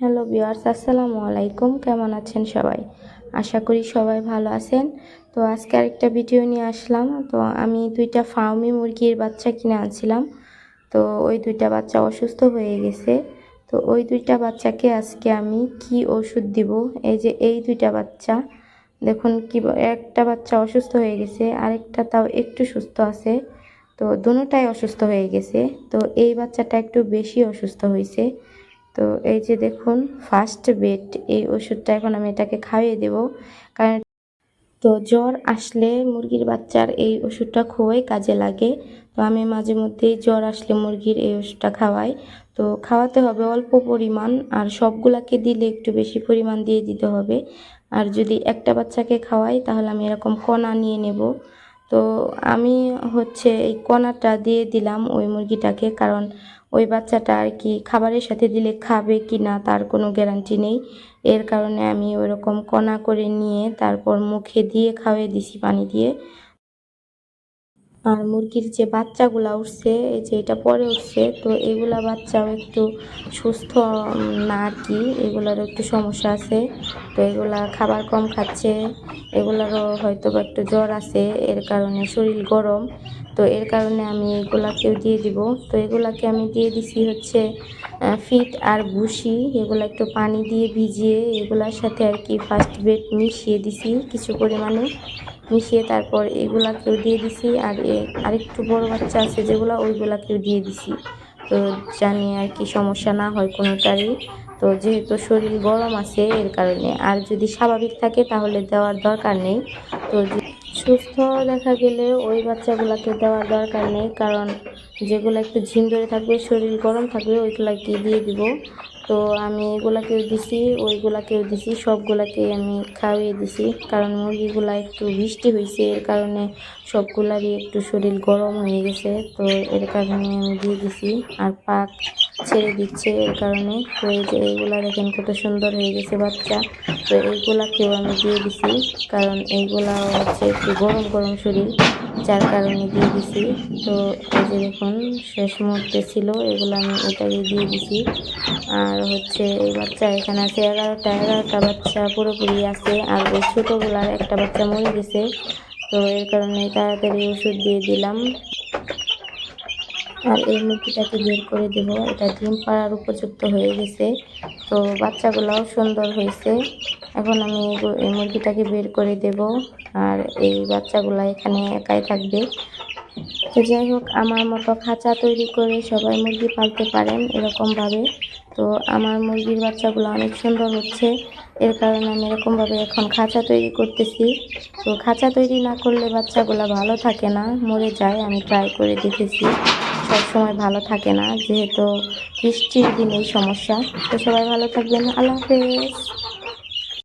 Hello বিয়ার্স আসসালামু আলাইকুম। কেমন আছেন সবাই? আশা করি সবাই ভালো আছেন। তো আজকে আরেকটা ভিডিও নিয়ে আসলাম। তো আমি দুইটা ফার্মি মুরগির বাচ্চা কিনে আনছিলাম। তো ওই দুইটা বাচ্চা অসুস্থ হয়ে গেছে। তো ওই দুইটা বাচ্চাকে আজকে আমি কি ওষুধ দিব? এই যে এই দুইটা বাচ্চা, দেখুন কি একটা বাচ্চা অসুস্থ হয়ে গেছে, আরেকটা তাও একটু সুস্থ আছে। তো দুটোটাই অসুস্থ হয়ে গেছে। তো এই বাচ্চাটা একটু বেশি অসুস্থ হয়েছে তো এই যে দেখুন ফার্স্ট বেড এই ওষুধটা এখন আমি এটাকে খাইয়ে দেব। কারণ তো জ্বর আসলে মুরগির বাচ্চার এই ওষুধটা খুবই কাজে লাগে। তো আমি মাঝে মধ্যেই জ্বর আসলে মুরগির এই ওষুধটা খাওয়াই। তো খাওয়াতে হবে অল্প পরিমাণ আর সবগুলাকে দিলে একটু বেশি পরিমাণ দিয়ে দিতে হবে। আর যদি একটা বাচ্চাকে খাওয়াই তাহলে আমি এরকম কণা নিয়ে নেব। তো আমি হচ্ছে এই কণাটা দিয়ে দিলাম ওই মুরগিটাকে, কারণ ওই বাচ্চাটা আর কি খাবারের সাথে দিলে খাবে কি না তার কোনো গ্যারান্টি নেই। এর কারণে আমি ওরকম কণা করে নিয়ে তারপর মুখে দিয়ে খাওয়াই দিছি, পানি দিয়ে। আর মুরগির যে বাচ্চাগুলা উঠছে, এই যে এটা পরে উঠছে, তো এগুলা বাচ্চাও একটু সুস্থ না আর কি, এগুলারও একটু সমস্যা আছে। তো এগুলা খাবার কম খাচ্ছে, এগুলারও হয়তো বা একটু জ্বর আছে, এর কারণে শরীর গরম। তো এর কারণে আমি এগুলাকেও দিয়ে দিব। তো এগুলাকে আমি দিয়ে দিছি হচ্ছে ফিট আর ভুসি, এগুলো একটু পানি দিয়ে ভিজিয়ে এগুলার সাথে আর কি ফার্স্ট বেড মিশিয়ে দিছি কিছু পরিমাণে। মিশিয়ে তারপর এগুলাকেও দিয়ে দিছি, আর আরেকটু বড় বাচ্চা আছে যেগুলো ওইগুলাকেও দিয়ে দিছি। তো জানি আর কি সমস্যা না হয় কোনোটারই। তো যেহেতু শরীর গরম আছে এর কারণে, আর যদি স্বাভাবিক থাকে তাহলে দেওয়ার দরকার নেই। তো সুস্থ দেখা গেলে ওই বাচ্চাগুলোকে দেওয়ার দরকার নেই, কারণ যেগুলো একটু ঝিম ধরে থাকবে, শরীর গরম থাকবে, ওইগুলাকে দিয়ে দিব। তো আমি এগুলাকেও দিছি, ওইগুলাকেও দিছি, সবগুলাকে আমি খাইয়ে দিছি, কারণ মুরগিগুলা একটু বৃষ্টি হয়েছে এর কারণে সবগুলারই একটু শরীর গরম হয়ে গেছে, তো এর কারণে আমি দিয়ে দিছি। আর পাক ছেড়ে দিচ্ছে এর কারণে। তো এই যে এইগুলা দেখেন কত সুন্দর হয়ে গেছে বাচ্চা। তো এইগুলাকেও আমি দিয়ে দিছি, কারণ এইগুলা হচ্ছে একটু গরম গরম শরীর, যার কারণে দিয়ে দিছি। তো এই যে দেখুন, শেষ মুহূর্তে ছিল, এগুলো আমি এটাকে দিয়ে দিছি। আর হচ্ছে এই বাচ্চা এখানে আছে এগারোটা এগারোটা বাচ্চা পুরোপুরি আছে। আর ওই ছোটোগুলার একটা বাচ্চা মরে গেছে। তো এর কারণে তাড়াতাড়ি ওষুধ দিয়ে দিলাম। আর এই মুরগিটাকে বের করে দেব। এটা ডিম পাড়ার উপযুক্ত হয়ে গেছে। তো বাচ্চাগুলোও সুন্দর হয়েছে। এখন আমি এই মুরগিটাকে বের করে দেব। আর এই বাচ্চাগুলো এখানে একাই থাকবে। তো যাই হোক, আমার মতো খাঁচা তৈরি করে সবাই মুরগি পালতে পারেন এরকমভাবে। তো আমার মুরগির বাচ্চাগুলো অনেক সুন্দর হচ্ছে। এর কারণে আমি এরকমভাবে এখন খাঁচা তৈরি করতেছি। তো খাঁচা তৈরি না করলে বাচ্চাগুলো ভালো থাকে না, মরে যায়, আমি ট্রাই করে দেখেছি। সব সময় ভালো থাকে না, যেহেতু বৃষ্টির দিনেই সমস্যা। তো সবাই ভালো থাকবেন। আল্লাহ হাফেজ।